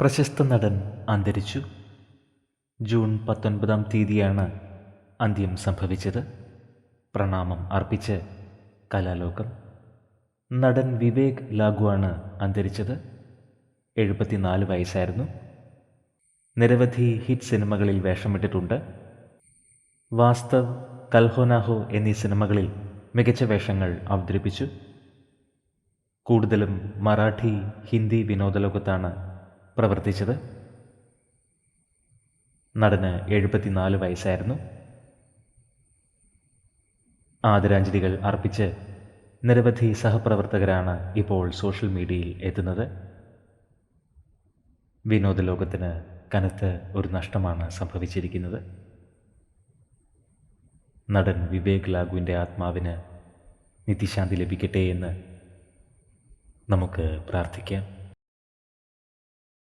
പ്രശസ്ത നടൻ അന്തരിച്ചു. ജൂൺ പത്തൊൻപതാം തീയതിയാണ് അന്ത്യം സംഭവിച്ചത്. പ്രണാമം അർപ്പിച്ച് കലാലോകം. നടൻ വിവേക് ലാഗുവാണ് അന്തരിച്ചത്. എഴുപത്തിനാല് വയസ്സായിരുന്നു. നിരവധി ഹിറ്റ് സിനിമകളിൽ വേഷമിട്ടിട്ടുണ്ട്. വാസ്തവ് കൽഹോനാഹോ എന്നീ സിനിമകളിൽ മികച്ച വേഷങ്ങൾ അവതരിപ്പിച്ചു. കൂടുതലും മറാഠി ഹിന്ദി വിനോദലോകത്താണ് പ്രവർത്തിച്ചത്? നടന് എഴുപത്തിനാല് വയസ്സായിരുന്നു. ആദരാഞ്ജലികൾ അർപ്പിച്ച് നിരവധി സഹപ്രവർത്തകരാണ് ഇപ്പോൾ സോഷ്യൽ മീഡിയയിൽ എത്തുന്നത്. വിനോദ ലോകത്തിന് കനത്ത ഒരു നഷ്ടമാണ് സംഭവിച്ചിരിക്കുന്നത്. നടൻ വിവേക് ലാഗുവിന്റെ ആത്മാവിന് നിത്യശാന്തി ലഭിക്കട്ടെ എന്ന് നമുക്ക് പ്രാർത്ഥിക്കാം.